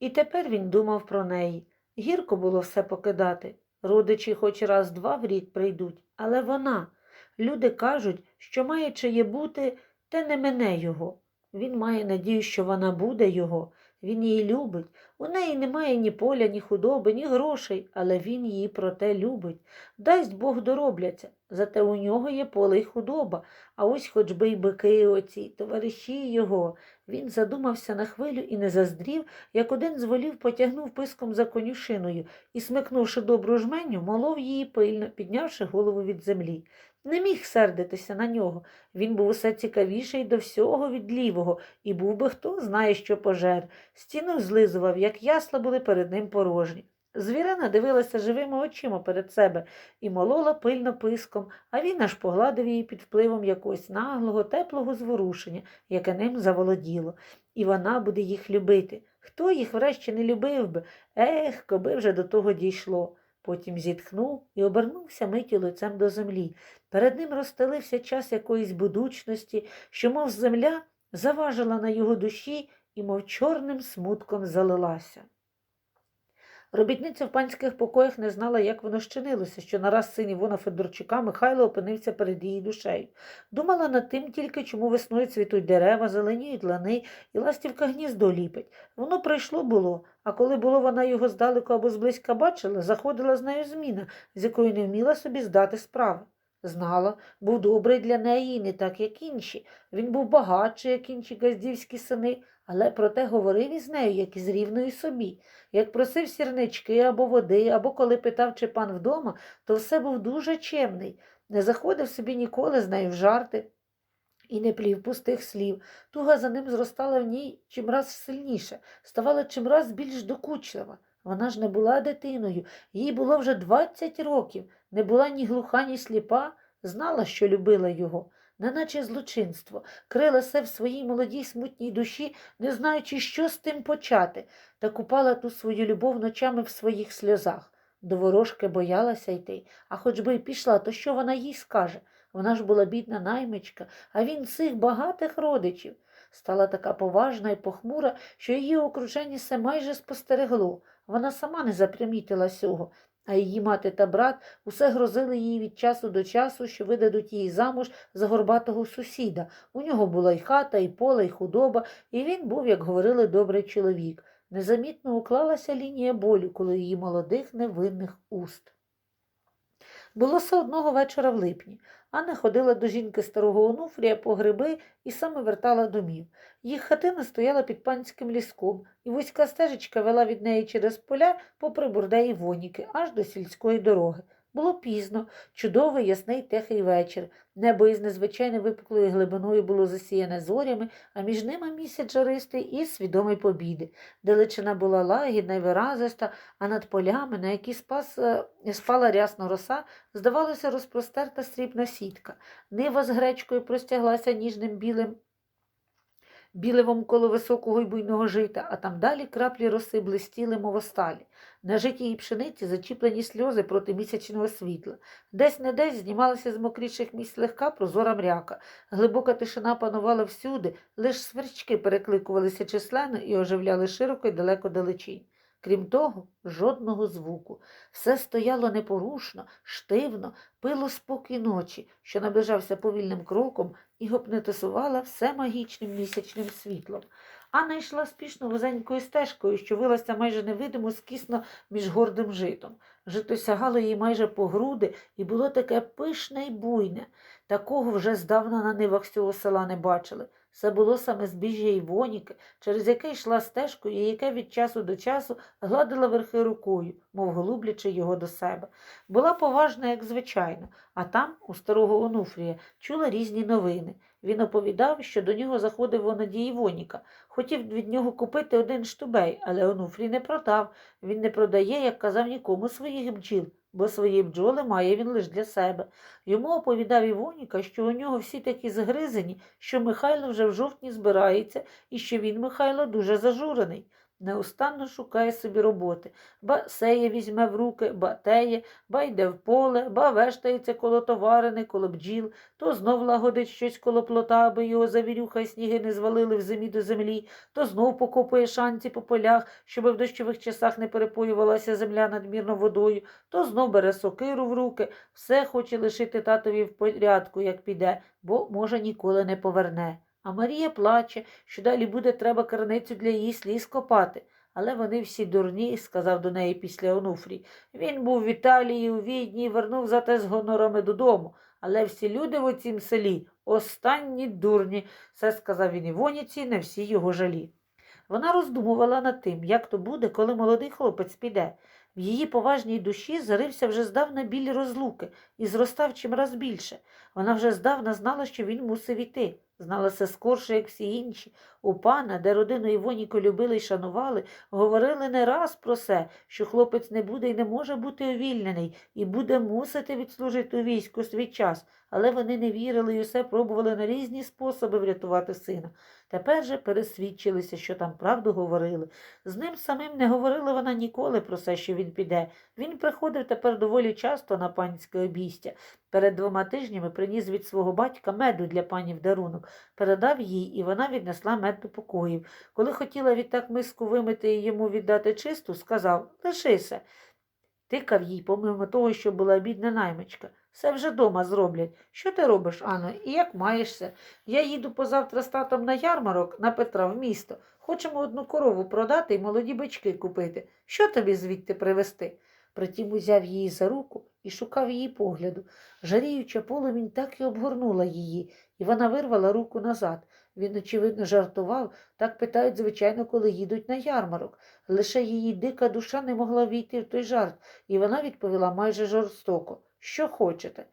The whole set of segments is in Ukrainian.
І тепер він думав про неї. Гірко було все покидати. Родичі хоч раз два в рік прийдуть, але вона. Люди кажуть, що має чиє бути, те не мене його. Він має надію, що вона буде його. Він її любить. У неї немає ні поля, ні худоби, ні грошей, але він її проте любить. Дасть Бог доробляться. Зате у нього є поле й худоба, а ось хоч би й бики оці, товариші його. Він задумався на хвилю і не заздрів, як один з волів потягнув писком за конюшиною і, смикнувши добру жменю, молов її пильно, піднявши голову від землі. Не міг сердитися на нього. Він був усе цікавіший до всього від лівого, і був би хто знає, що пожер. Стіну злизував, як ясла були перед ним порожні. Звірина дивилася живими очима перед себе і молола пильно писком, а він аж погладив її під впливом якогось наглого, теплого зворушення, яке ним заволоділо. І вона буде їх любити. Хто їх врешті не любив би? Ех, коби вже до того дійшло. Потім зітхнув і обернувся миті лицем до землі. Перед ним розстелився час якоїсь будучності, що, мов земля, заважила на його душі і, мов чорним смутком залилася. Робітниця в панських покоях не знала, як воно щинилося, що нараз син Івона Федорчука Михайло опинився перед її душею. Думала над тим тільки, чому весною цвітуть дерева, зеленіють лани, і ластівка гніздо ліпить. Воно прийшло було, а коли було вона його здалеку або зблизька бачила, заходила з нею зміна, з якою не вміла собі здати справи. Знала, був добрий для неї не так, як інші. Він був багатший, як інші газдівські сини, але проте говорив із нею, як із рівною собі. Як просив сірнички або води, або коли питав, чи пан вдома, то все був дуже чемний, не заходив собі ніколи з нею в жарти і не плів пустих слів. Туга за ним зростала в ній чимраз сильніше, ставала чимраз більш докучлива. Вона ж не була дитиною, їй було вже 20 років, не була ні глуха, ні сліпа, знала, що любила його, неначе злочинство, крилася в своїй молодій смутній душі, не знаючи, що з тим почати, та купала ту свою любов ночами в своїх сльозах. До ворожки боялася йти, а хоч би й пішла, то що вона їй скаже? Вона ж була бідна наймичка, а він цих багатих родичів. Стала така поважна і похмура, що її окруження все майже спостерегло. Вона сама не запримітила цього, а її мати та брат усе грозили їй від часу до часу, що видадуть її замуж за горбатого сусіда. У нього була й хата, і поле, і худоба, і він був, як говорили, добрий чоловік. Незамітно уклалася лінія болю, коло її молодих невинних уст. Було все одного вечора в липні. Анна ходила до жінки старого Онуфрія по гриби і саме вертала домів. Їх хатина стояла під панським ліском, і вузька стежечка вела від неї через поля попри бурдеї воніки, аж до сільської дороги. Було пізно, чудовий ясний тихий вечір. Небо із незвичайно випуклою глибиною було засіяне зорями, а між ними місяць жаристий і свідомий побіди. Далечина була лагідна й виразиста, а над полями, на які спас, е, спала рясно роса, здавалося розпростерта срібна сітка. Нива з гречкою простяглася ніжним білим білевом коло високого й буйного жита, а там далі краплі роси блистіли, мов осталі. На житій пшениці зачіплені сльози проти місячного світла. Десь не десь знімалася з мокріших місць легка прозора мряка. Глибока тишина панувала всюди, лиш сверчки перекликувалися численно і оживляли широко й далеко далечінь. Крім того, жодного звуку. Все стояло непорушно, штивно, пило спокій ночі, що наближався повільним кроком і гопнетисувала все магічним місячним світлом. Анна йшла спішно вузенькою стежкою, що вилася майже невидимо скісно між гордим житом. Жито сягало їй майже по груди і було таке пишне й буйне. Такого вже здавна на нивах цього села не бачили. Це було саме збіжжя Івоніки, через яке йшла стежкою і яке від часу до часу гладила верхи рукою, мов голублячи його до себе. Була поважна, як звичайно, а там, у старого Онуфрія, чула різні новини. Він оповідав, що до нього заходив Вонадій Івоніка. Хотів від нього купити один штубей, але Онуфрій не продав. Він не продає, як казав нікому своїх бджіл, бо свої бджоли має він лише для себе. Йому оповідав Івоніка, що у нього всі такі згризені, що Михайло вже в жовтні збирається і що він, Михайло, дуже зажурений. Неустанно шукає собі роботи, ба сеє візьме в руки, ба теє, ба йде в поле, ба вештається коло товарини, коло бджіл, то знов лагодить щось коло плота, аби його завірюха й сніги не звалили в зимі до землі, то знов покопує шанці по полях, щоб в дощових часах не перепоювалася земля надмірно водою, то знов бере сокиру в руки, все хоче лишити татові в порядку, як піде, бо, може, ніколи не поверне. А Марія плаче, що далі буде треба карницю для її сліз копати. Але вони всі дурні, сказав до неї після Онуфрій. Він був в Італії, у Відні, вернув зате з гонорами додому. Але всі люди в оцім селі останні дурні, це сказав він Івоніці, не всі його жалі. Вона роздумувала над тим, як то буде, коли молодий хлопець піде. В її поважній душі зарився вже здавна біль розлуки і зростав чимраз більше. Вона вже здавна знала, що він мусив іти. Знала це скорше, як всі інші. У пана, де родину Івоніко любили й шанували, говорили не раз про це, що хлопець не буде і не може бути увільнений, і буде мусити відслужити у війську свій час. Але вони не вірили і усе пробували на різні способи врятувати сина. Тепер же пересвідчилися, що там правду говорили. З ним самим не говорила вона ніколи про це, що він піде. Він приходив тепер доволі часто на панське обійстя. Перед двома тижнями приніс від свого батька меду для пані в дарунок, передав їй, і вона віднесла мед до покоїв. Коли хотіла відтак миску вимити і йому віддати чисту, сказав Лишися. Тикав їй, помимо того, що була бідна наймичка. Все вже дома зроблять. Що ти робиш, Анно, і як маєшся? Я їду позавтра з татом на ярмарок на Петра в місто. Хочемо одну корову продати і молоді бички купити. Що тобі звідти привезти? Притім узяв її за руку і шукав її погляду. Жаріюча полумінь так і обгорнула її, і вона вирвала руку назад. Він, очевидно, жартував, так питають, звичайно, коли їдуть на ярмарок. Лише її дика душа не могла війти в той жарт, і вона відповіла майже жорстоко. Що хочете?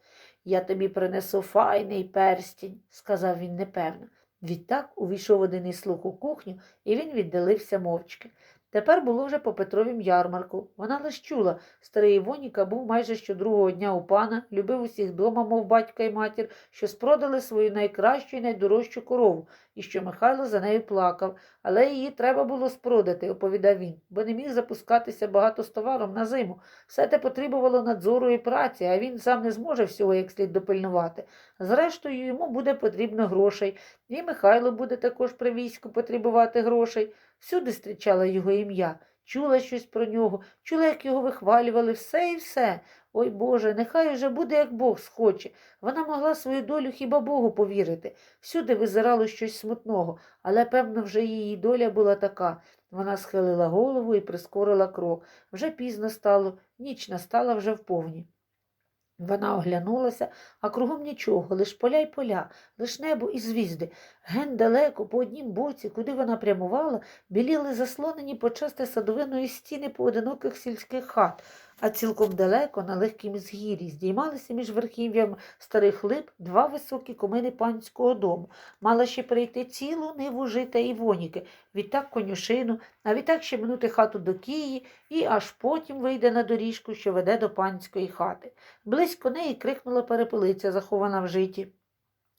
Я тобі принесу файний перстінь, сказав він непевно. Відтак увійшов один із слуг у кухню, і він віддалився мовчки. Тепер було вже по Петровім ярмарку. Вона лиш чула. Старий Івоніка був майже щодругого дня у пана, любив усіх дома, мов батька і матір, що спродали свою найкращу і найдорожчу корову, і що Михайло за нею плакав. Але її треба було спродати, оповідав він, бо не міг запускатися багато з товаром на зиму. Все те потребувало надзору і праці, а він сам не зможе всього як слід допильнувати. Зрештою, йому буде потрібно грошей, і Михайло буде також при війську потребувати грошей. Всюди зустрічала його ім'я, чула щось про нього, чула, як його вихвалювали, все і все. Ой Боже, нехай уже буде, як Бог схоче. Вона могла свою долю хіба Богу повірити. Всюди визирало щось смутного, але, певно, вже її доля була така. Вона схилила голову і прискорила крок. Вже пізно стало, ніч настала вже вповні. Вона оглянулася, а кругом нічого, лиш поля й поля, лиш небо і звізди. Ген далеко, по однім боці, куди вона прямувала, біліли заслонені почасти садовиною стіни поодиноких сільських хат, а цілком далеко, на легкім згір'ї, здіймалися між верхів'ям старих лип два високі комини панського дому. Мала ще прийти цілу ниву жита і воніки, відтак конюшину, а відтак ще минути хату до Киї, і аж потім вийде на доріжку, що веде до панської хати. Близько неї крикнула перепелиця, захована в житі.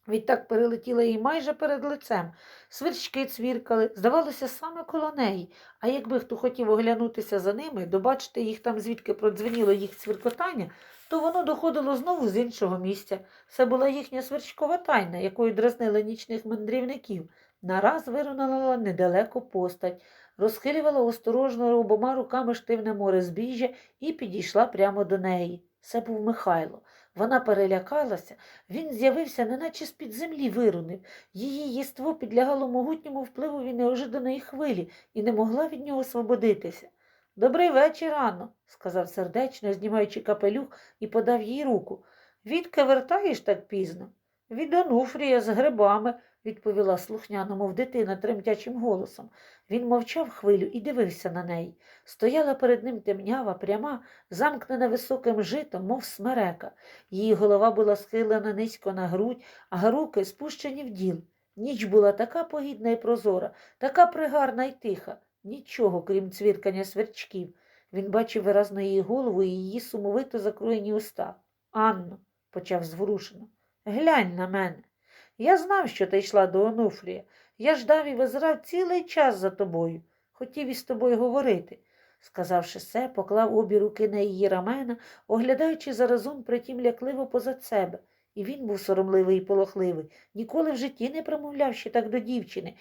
Відтак перелетіла їй майже перед лицем. Сверчки цвіркали, здавалося, саме коло неї. А якби хто хотів оглянутися за ними, добачити їх там, звідки продзвеніло їх цвіркотання, то воно доходило знову з іншого місця. Це була їхня сверчкова тайна, якою дразнили нічних мандрівників. Нараз вирунула недалеко постать, розхилювала осторожно обома руками штивне море збіжжя і підійшла прямо до неї. Це був Михайло. Вона перелякалася, він з'явився, неначе з-під землі вирунив. Її єство підлягало могутньому впливові неожиданої хвилі і не могла від нього освободитися. Добрий вечір, Анно, сказав сердечно, знімаючи капелюх, і подав їй руку. Відки вертаєш так пізно? Від Онуфрія з грибами, відповіла слухняно, мов дитина, тремтячим голосом. Він мовчав хвилю і дивився на неї. Стояла перед ним темнява, пряма, замкнена високим житом, мов смерека. Її голова була схилена низько на грудь, а руки спущені в діл. Ніч була така погідна і прозора, така пригарна й тиха, нічого, крім цвіркання сверчків. Він бачив виразно її голову і її сумовито закроєні уста. Анно, почав зворушено, глянь на мене. Я знав, що ти йшла до Онуфрія. Я ждав і визирав цілий час за тобою. хотів із тобою говорити. Сказавши це, поклав обі руки на її рамена, оглядаючи заразом притім лякливо позад себе. І він був соромливий і полохливий, ніколи в житті не промовляв ще так до дівчини.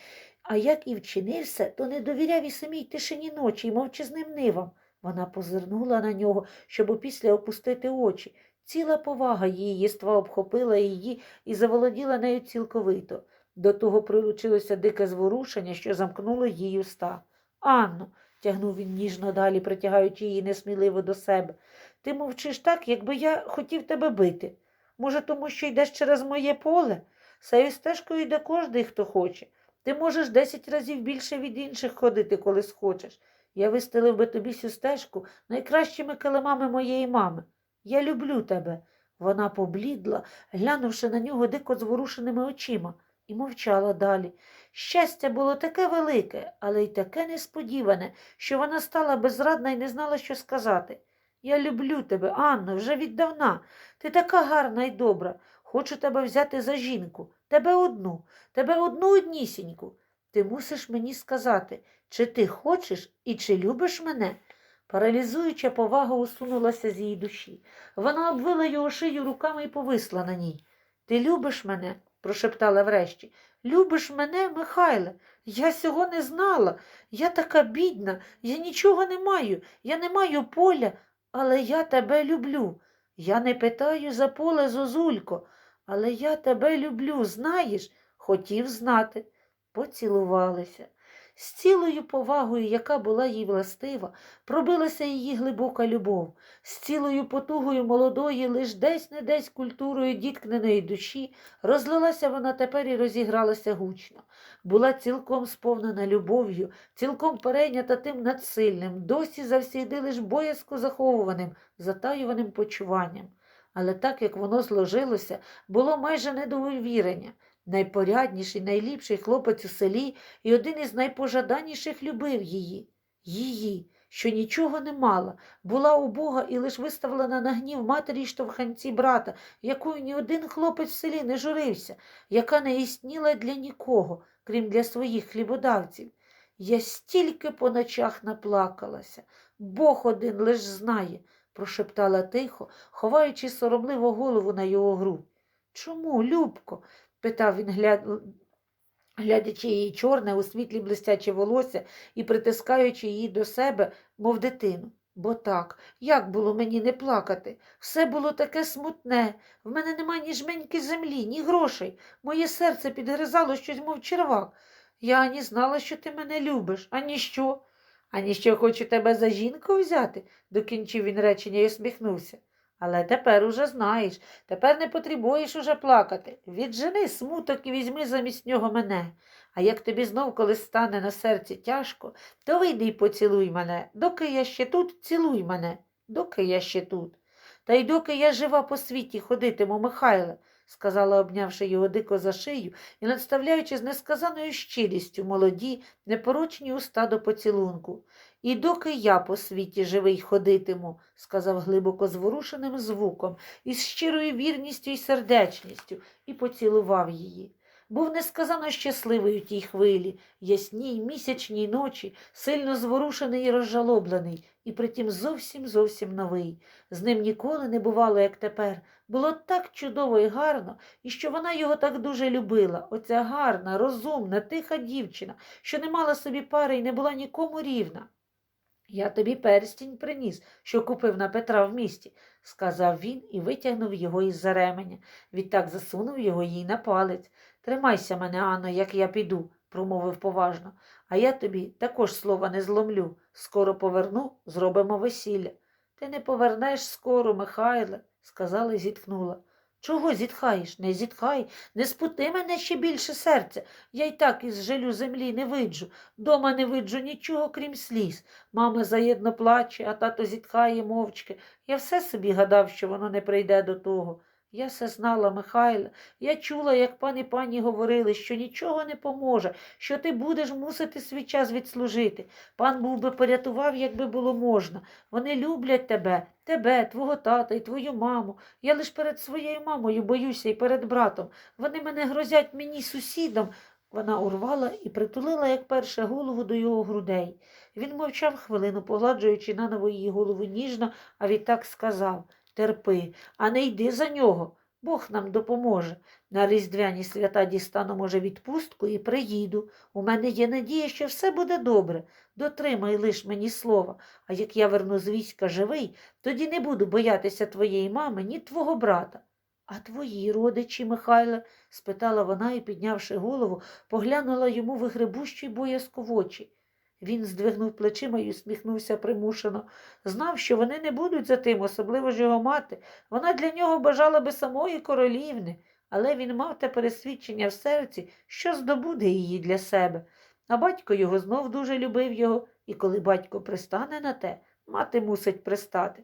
А як і вчинився, то не довіряв і самій тишині ночі й мовчазним нивам. Вона позирнула на нього, щоб опісля опустити очі. Ціла повага її єства обхопила її і заволоділа нею цілковито. До того прилучилося дике зворушення, що замкнуло її уста. Анно, тягнув він ніжно далі, притягаючи її несміливо до себе. Ти мовчиш так, якби я хотів тебе бити. Може, тому що йдеш через моє поле? Сею стежкою йде кожний, хто хоче. Ти можеш десять разів більше від інших ходити, коли схочеш. Я вистелив би тобі цю стежку найкращими килимами моєї мами. Я люблю тебе. Вона поблідла, глянувши на нього дико зворушеними очима, і мовчала далі. Щастя було таке велике, але й таке несподіване, що вона стала безрадна і не знала, що сказати. Я люблю тебе, Анно, вже віддавна. Ти така гарна і добра. Хочу тебе взяти за жінку, тебе одну, тебе одну однісіньку. Ти мусиш мені сказати, чи ти хочеш і чи любиш мене? Паралізуюча повага усунулася з її душі. Вона обвила його шию руками і повисла на ній. Ти любиш мене? прошептала врешті. Любиш мене, Михайле? Я цього не знала. Я така бідна, я нічого не маю, я не маю поля, але я тебе люблю. Я не питаю за поле, Зозулько, але я тебе люблю, знаєш? Хотів знати. Поцілувалися. З цілою повагою, яка була їй властива, пробилася її глибока любов, з цілою потугою молодої, лиш десь не десь культурою діткненої душі, розлилася вона тепер і розігралася гучно. Була цілком сповнена любов'ю, цілком перейнята тим надсильним, досі завсіди лиш боязко заховуваним, затаюваним почуванням. Але так як воно зложилося, було майже недовірення. Найпорядніший, найліпший хлопець у селі і один із найпожаданіших любив її. Її, що нічого не мала, була убога і лиш виставлена на гнів матері й штовханці брата, якою ні один хлопець в селі не журився, яка не істніла для нікого, крім для своїх хлібодавців. Я стільки по ночах наплакалася. Бог один лиш знає, прошептала тихо, ховаючи соромливо голову на його грудь. Чому, Любко? питав він, гля... глядячи її чорне у світлі блистяче волосся і притискаючи її до себе, мов дитину. Бо так, як було мені не плакати? Все було таке смутне. В мене нема ні жменьки землі, ні грошей. Моє серце підгризало щось, мов червак. Я ані знала, що ти мене любиш, ані що. Ані що хочу тебе за жінку взяти, докінчив він речення і усміхнувся. Але тепер уже знаєш, тепер не потребуєш уже плакати. Віджени смуток і візьми замість нього мене. А як тобі знов колись стане на серці тяжко, то вийди й поцілуй мене. Доки я ще тут, цілуй мене, доки я ще тут. Та й доки я жива по світі ходитиму, Михайле, сказала, обнявши його дико за шию і надставляючи з несказаною щирістю молоді, непорочні уста до поцілунку. І доки я по світі живий ходитиму, сказав глибоко зворушеним звуком, із щирою вірністю і сердечністю, і поцілував її. Був несказано щасливий у тій хвилі, ясній місячній ночі, сильно зворушений і розжалоблений, і притім зовсім зовсім новий. З ним ніколи не бувало, як тепер. Було так чудово і гарно, і що вона його так дуже любила. Оця гарна, розумна, тиха дівчина, що не мала собі пари і не була нікому рівна. Я тобі перстінь приніс, що купив на Петра в місті, сказав він і витягнув його із за ременя. Відтак засунув його їй на палець. Тримайся мене, Анно, як я піду, промовив поважно, а я тобі також слова не зломлю. Скоро поверну, зробимо весілля. Ти не повернеш скоро, Михайле, сказала і зітхнула. Чого зітхаєш? Не зітхай, не спути мене ще більше серця. Я й так із жалю землі не виджу. Дома не виджу нічого, крім сліз. Мама заєдно плаче, а тато зітхає мовчки. Я все собі гадав, що воно не прийде до того. Я все знала, Михайла. Я чула, як пан і пані говорили, що нічого не поможе, що ти будеш мусити свій час відслужити. Пан був би порятував, якби було можна. Вони люблять тебе, тебе, твого тата і твою маму. Я лиш перед своєю мамою боюся і перед братом. Вони мене грозять мені сусідам. Вона урвала і притулила, як перше, голову до його грудей. Він мовчав хвилину, погладжуючи наново її голову ніжно, а відтак сказав Терпи, а не йди за нього. Бог нам допоможе. На різдвяні свята дістану, може, відпустку і приїду. У мене є надія, що все буде добре. Дотримай лиш мені слова. А як я верну з війська живий, тоді не буду боятися твоєї мами, ні твого брата. А твої родичі, Михайле? спитала вона і, піднявши голову, поглянула йому вигребущі боязко в очі. Він здвигнув плечима і усміхнувся примушено. Знав, що вони не будуть за тим, особливо ж його мати. Вона для нього бажала би самої королівни, але він мав те пересвідчення в серці, що здобуде її для себе. А батько його знов дуже любив його, і коли батько пристане на те, мати мусить пристати.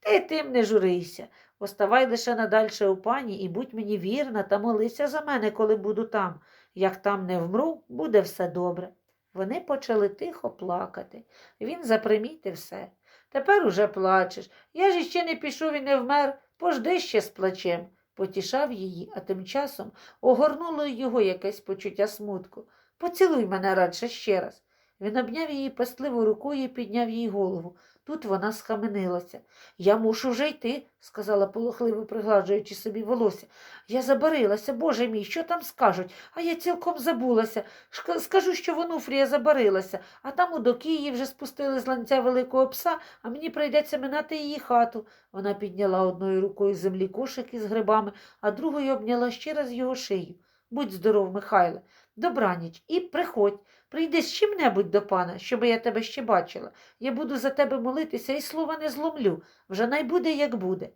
Ти тим не журися. Оставай лише надальше у пані і будь мені вірна та молися за мене, коли буду там. Як там не вмру, буде все добре. Вони почали тихо плакати. Він запримітив все. Тепер уже плачеш. Я ж іще не пішов і не вмер, пожди ще з плачем. Потішав її, а тим часом огорнуло його якесь почуття смутку. Поцілуй мене радше ще раз. Він обняв її пестливо рукою і підняв їй голову. Тут вона схаменилася. Я мушу вже йти, сказала полохливо пригладжуючи собі волосся. Я забарилася, боже мій, що там скажуть? А я цілком забулася. Шка- Скажу, що в Онуфрія забарилася, а там у Докії вже спустили з ланця великого пса, а мені прийдеться минати її хату. Вона підняла одною рукою з землі кошик із грибами, а другою обняла ще раз його шию. Будь здоров, Михайле. Добраніч і приходь. Прийди з чим-небудь до пана, щоб я тебе ще бачила. Я буду за тебе молитися і слова не зломлю. Вже най буде, як буде.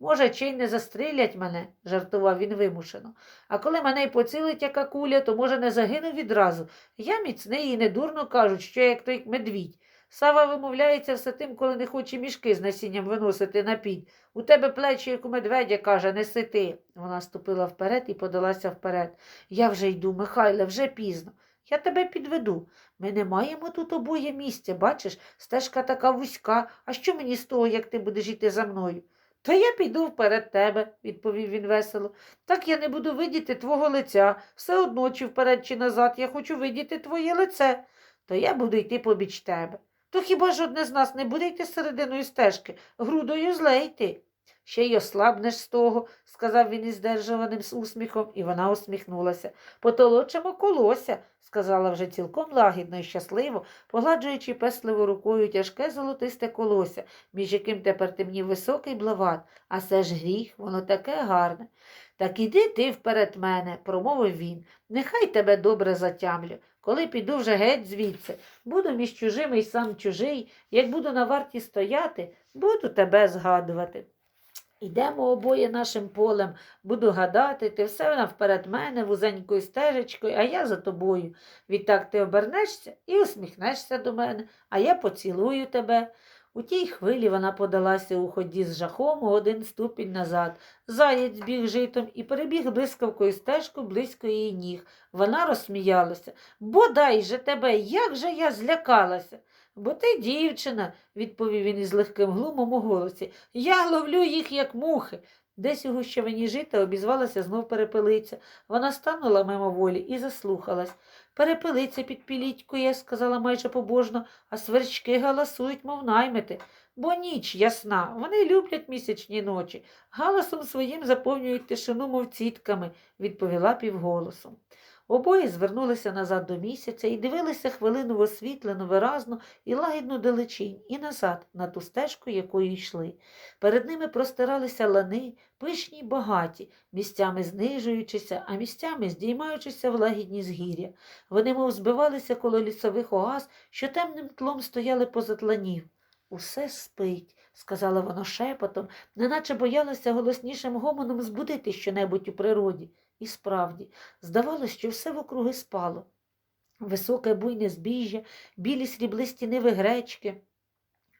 Може, чи й не застрілять мене, жартував він вимушено. А коли мене й поцілить яка куля, то, може, не загину відразу. Я міцний і недурно кажуть, що я як той медвідь. Сава вимовляється все тим, коли не хоче мішки з насінням виносити на пінь. У тебе плечі, як у медведя, каже, неси ти. Вона ступила вперед і подалася вперед. Я вже йду, Михайле, вже пізно. Я тебе підведу. Ми не маємо тут обоє місця, бачиш, стежка така вузька. А що мені з того, як ти будеш йти за мною? Та я піду вперед тебе, відповів він весело. Так я не буду видіти твого лиця. Все одно, чи вперед, чи назад, я хочу видіти твоє лице. То я буду йти побіч тебе. То хіба ж одне з нас не буде йти серединою стежки, грудою зле йти? Ще й ослабнеш з того, сказав він із здержуваним усміхом, і вона усміхнулася. Потолочимо колося, сказала вже цілком лагідно і щасливо, погладжуючи песливо рукою тяжке золотисте колося, між яким тепер темнів високий блават. А це ж гріх, воно таке гарне. Так іди ти вперед мене, промовив він. Нехай тебе добре затямлю. Коли піду вже геть звідси, буду між чужими й сам чужий, як буду на варті стояти, буду тебе згадувати. Ідемо обоє нашим полем, буду гадати, ти все навперед мене вузенькою стежечкою, а я за тобою. Відтак ти обернешся і усміхнешся до мене, а я поцілую тебе. У тій хвилі вона подалася у ході з жахом один ступінь назад. Заєць біг житом і перебіг блискавкою стежку близько її ніг. Вона розсміялася. Бодай же тебе, як же я злякалася. Бо ти дівчина, відповів він із легким глумом у голосі. Я ловлю їх, як мухи. Десь у гущавині жита обізвалася знов перепелиця. Вона станула мимоволі і заслухалась. Перепелиця підпілітькує, сказала майже побожно, а сверчки галасують, мов наймити. Бо ніч ясна, вони люблять місячні ночі. Галасом своїм заповнюють тишину, мов цітками, відповіла півголосом. Обоє звернулися назад до місяця і дивилися хвилину в освітлену, виразну і лагідну далечінь, і назад, на ту стежку, якою йшли. Перед ними простиралися лани, пишні й багаті, місцями знижуючися, а місцями здіймаючися в лагідні згір'я. Вони мов збивалися коло лісових оаз, що темним тлом стояли позад ланів. Усе спить, сказала вона шепотом, неначе боялася голоснішим гомоном збудити щонебудь у природі. І справді, здавалося, що все вокруги спало. Високе буйне збіжжя, білі сріблисті ниви гречки,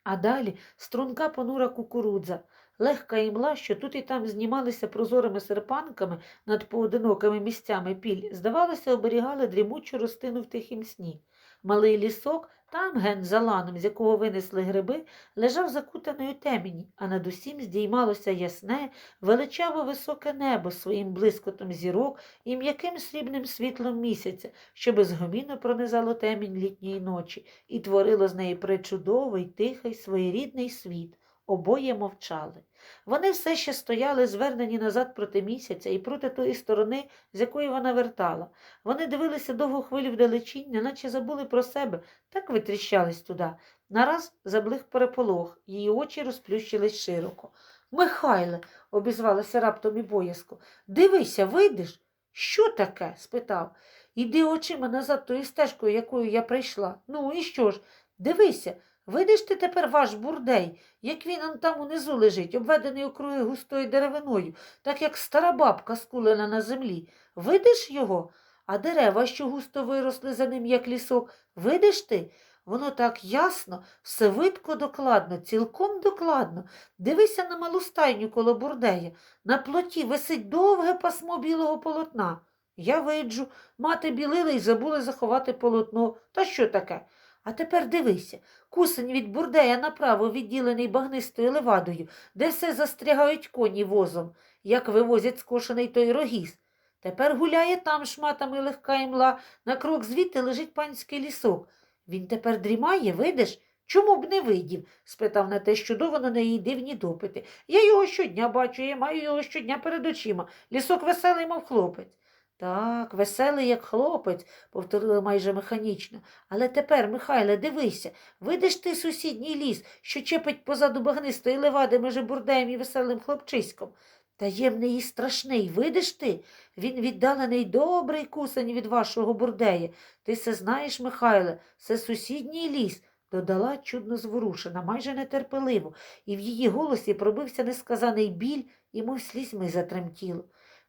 а далі струнка понура кукурудза, легка імла, що тут і там знімалися прозорими серпанками над поодинокими місцями піль, здавалося, оберігали дрімучу ростину в тихім сні. Малий лісок, там ген за ланом, з якого винесли гриби, лежав закутаний у темені, а над усім здіймалося ясне, величаво високе небо своїм блискотом зірок і м'яким срібним світлом місяця, що безгомінно пронизало темінь літньої ночі і творило з неї причудовий, тихий, своєрідний світ. Обоє мовчали. Вони все ще стояли, звернені назад проти місяця і проти тої сторони, з якої вона вертала. Вони дивилися довгу хвилю вдалечінь, неначе забули про себе, так витріщались туди. Нараз заблих переполох, її очі розплющились широко. Михайле, обізвалася раптом і боязко, дивися, вийдеш? Що таке? спитав. Іди очима назад тою стежкою, якою я прийшла. Ну і що ж? Дивися, видиш ти тепер ваш бурдей, як він он там унизу лежить, обведений округи густою деревиною, так як стара бабка скулена на землі. Видиш його? А дерева, що густо виросли за ним, як лісок, видиш ти? Воно так ясно, все видко докладно, цілком докладно. Дивися на малу стайню коло бурдея. На плоті висить довге пасмо білого полотна. Я виджу, мати білили і забули заховати полотно. Та що таке? А тепер дивися, кусень від бурдея направо відділений багнистою левадою, де все застрягають коні возом, як вивозять скошений той рогіз. Тепер гуляє там шматами легка імла, на крок звідти лежить панський лісок. Він тепер дрімає, видиш? Чому б не видів? спитав на те, що на неї дивні допити. Я його щодня бачу, я маю його щодня перед очима. Лісок веселий, мов хлопець. Так, веселий, як хлопець, повторила майже механічно. Але тепер, Михайле, дивися, видиш ти сусідній ліс, що чепить позаду багнистої левади межи бурдеєм і веселим хлопчиськом. Таємний і страшний, видиш ти? Він віддалений добрий кусень від вашого бурдея. Ти се знаєш, Михайле, це сусідній ліс, додала чудно зворушена, майже нетерпеливо, і в її голосі пробився несказаний біль і мов слізьми затремтіло.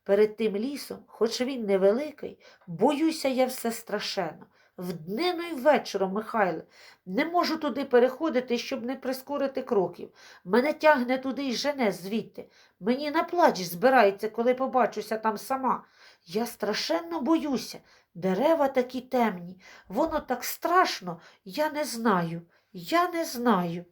Перед тим лісом, хоч він невеликий, боюся я все страшенно. Вднину й вечором, Михайле, не можу туди переходити, щоб не прискорити кроків. Мене тягне туди й жене звідти. Мені на плач збирається, коли побачуся там сама. Я страшенно боюся. Дерева такі темні. Воно так страшно, я не знаю, я не знаю.